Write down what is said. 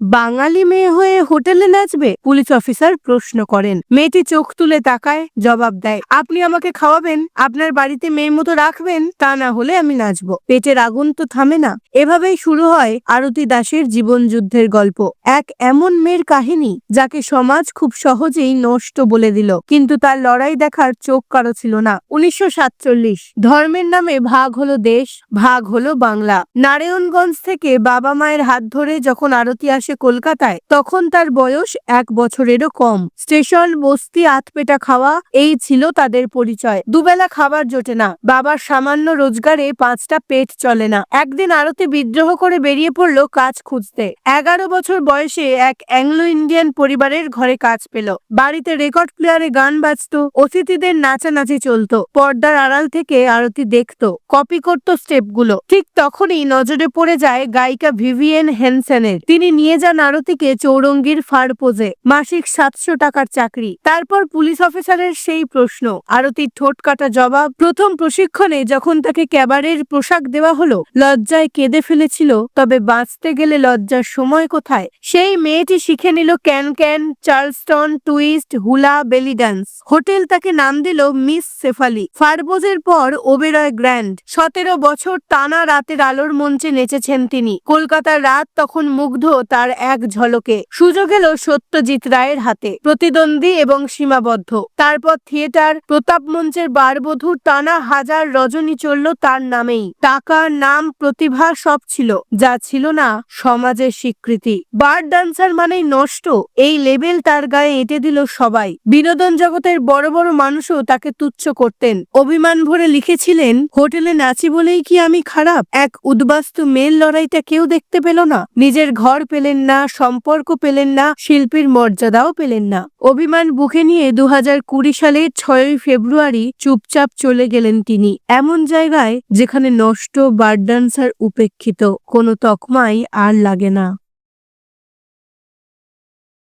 বাঙালি মেয়ে হয়ে হোটেলে নাচবে? পুলিশ অফিসার প্রশ্ন করেন। মেয়েটি চোখ তুলে তাকায়, জবাব দেয়, আপনি আমাকে খাওয়াবেন? আপনার বাড়িতে মেয়ে মতো রাখবেন? তা না হলে আমি নাচবো। পেটের আগুন তো থামে না। এভাবেই শুরু হয় আরতি দাসের জীবন যুদ্ধের গল্প। এক এমন মেয়ের কাহিনী যাকে সমাজ খুব সহজেই নষ্ট বলে দিল, কিন্তু তার লড়াই দেখার চোখ কারও ছিল না। উনিশশো সাতচল্লিশ, ধর্মের নামে ভাগ হলো দেশ, ভাগ হলো বাংলা। নারায়ণগঞ্জ থেকে বাবা মায়ের হাত ধরে যখন আরতি আসে কলকাতায়, তখন তার বয়স এক বছরেরও কম। স্টেশন বস্তি আতপেটা খাওয়া, এই ছিল তাদের পরিচয়। দুবেলা খাবার জোটে না। বাবার সামান্য রোজগারে পাঁচটা পেট চলে না। একদিন আরতি বিদ্রোহ করে বেরিয়ে পড়ল কাজ খুঁজতে। এগারো বছর বয়সে এক অ্যাংলো ইন্ডিয়ান পরিবারের ঘরে কাজ পেল। বাড়িতে রেকর্ড প্লেয়ারে গান বাজতো, অতিথিদের নাচানাচি চলতো, পর্দার আড়াল থেকে আরতি দেখতো, কপি করতো স্টেপগুলো। ঠিক তখনই নজরে পড়ে যায় গায়িকা ভিভিয়েন হেনসেনের। তিনি নিয়ে যান আরতিকে চৌরঙ্গীর ফার পোজে মাসিক সাতশো টাকার চাকরি। তারপর পুলিশ অফিসারের সেই প্রশ্ন। আরতির ঠোঁট কাটা জবাব। প্রথম প্রশিক্ষণে যখন তাকে ক্যাবারের পোশাক দেওয়া হলো, লজ্জায় কেঁদে ফেলেছিল। তবে বাঁচতে গেলে লজ্জার সময় কোথায়? সেই মেয়েটি শিখে নিল cancan, Charleston, twist, hula, belly dance. Hotel তাকে নাম দিল মিস সেফালি। ফারবোজের পর ওবেরয় গ্র্যান্ড। সতেরো বছর টানা রাতের আলোর মঞ্চে নেচেছেন তিনি। কলকাতার রাত তখন মুগ্ধ তার এক ঝলকে। সুযোগ এলো সত্যজিৎ রায়ের হাতে। প্রতিদ্বন্দ্বী এবং সীমাবদ্ধ। তারপর থিয়েটার, প্রতাপ মঞ্চের বারবধূ টানা হাজার রজনী চলল তার নামেই। টাকা, নাম, প্রতিভা সব ছিল, যা ছিল না সমাজের স্বীকৃতি। বার ডান্সার মানেই নষ্ট, এই লেবেল তার গায়ে এঁটে দিল সবাই। বিনোদন জগতের বড় বড় মানুষও তাকে তুচ্ছ করতেন। অভিমান ভরে লিখেছিলেন, হোটেলে নাচি বলেই কি আমি খারাপ? এক উদ্বাস্তু মেল লড়াইটা কেউ দেখতে পেল না? নিজের ঘর পেলেন না, সম্পর্ক পেলেন না, শিল্পীর মর্যাদাও পেলেন না। অভিমান বুকে নিয়ে দু সালে ছয়ই ফেব্রুয়ারি চুপচাপ চলে গেলেন তিনি। এমন জায়গায় যেখানে নষ্ট বার্ডান্সার উপেক্ষিত, কোনো তকমাই আর লাগে না।